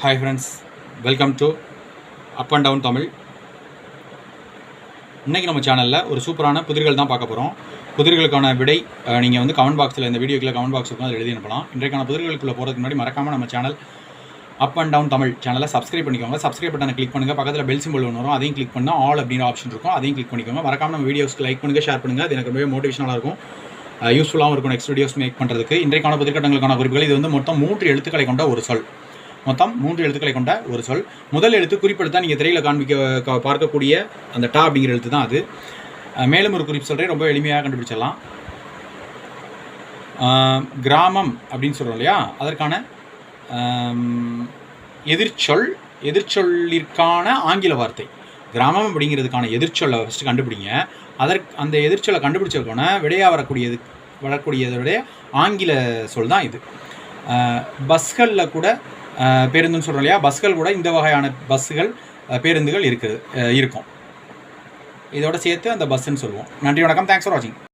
Hi friends welcome to up and down Tamil இன்றைக்கி நம்ம சேனலில் ஒரு சூப்பரான புதிர்கள் தான் பார்க்க போகிறோம் புதிர்களுக்கான விடை நீங்கள் வந்து கமெண்ட் பாக்ஸில் இந்த வீடியோக்குள்ள கமெண்ட் பாக்ஸ் இருக்கும் அதில் எழுதி அனுப்பலாம். இன்றைக்கான புதிர்களுக்குள்ளே போகிறதுக்கு முன்னாடி மறக்காமல் நம்ம channel up and down Tamil சேனலை சப்ஸ்கிரைப் பண்ணிக்கோங்க. சப்ஸ்கிரைப் பட்டனை கிளிக் பண்ணுங்கள் பக்கத்தில் பெல் சிம்பிள் ஒன்று வரும். அதையும் கிளிக் பண்ணால் ஆல் அப்படின்ற ஆப்ஷன் இருக்கும். அதையும் கிளிக் பண்ணிக்கோங்க. மறக்காம நம்ம வீடியோஸ்க்கு லைக் பண்ணுங்கள் ஷேர் பண்ணுங்கள் அது எனக்கு ரொம்பவே மோட்டிவேஷனாக இருக்கும். யூஸ்ஃபுல்லாகவும் இருக்கும் நெக்ஸ்ட் வீடியோஸ் மேக் பண்ணுறதுக்கு இன்றைக்கான புதிர்கட்டங்களுக்கான குறிப்புகள் இது வந்து மொத்தம் மூன்று எழுத்துக்களை கொண்ட ஒரு சொல். மொத்தம் மூன்று எழுத்துக்களை கொண்ட ஒரு சொல். முதல் எழுத்து குறிப்பெடுத்தால் நீங்கள் திரையில் காண்பிக்க பார்க்கக்கூடிய அந்த டா அப்படிங்கிற எழுத்து தான் அது மேலும் ஒரு குறிப்பு சொல்கிறேன் ரொம்ப எளிமையாக கண்டுபிடிச்சிடலாம். கிராமம் அப்படின்னு சொல்கிறோம் இல்லையா? அதற்கான எதிர்ச்சொல் எதிர்ச்சொல்லிற்கான ஆங்கில வார்த்தை. கிராமம் அப்படிங்கிறதுக்கான எதிர்ச்சொல்லை ஃபஸ்ட்டு கண்டுபிடிங்க. அதற்கு அந்த எதிர்ச்சொல்லை கண்டுபிடிச்சதுக்கான விடையாக வரக்கூடியது வரக்கூடியதோடைய ஆங்கில சொல் தான் இது பஸ்களில் கூட பேருந்துன்னு சொல்கிறோம் இல்லையா? பஸ்கள் கூட இந்த வகையான பஸ்ஸுகள் பேருந்துகள் இருக்குது இருக்கும். இதோட சேர்த்து அந்த பஸ்ஸுன்னு சொல்லுவோம். நன்றி வணக்கம். தேங்க்ஸ் ஃபார் வாட்சிங்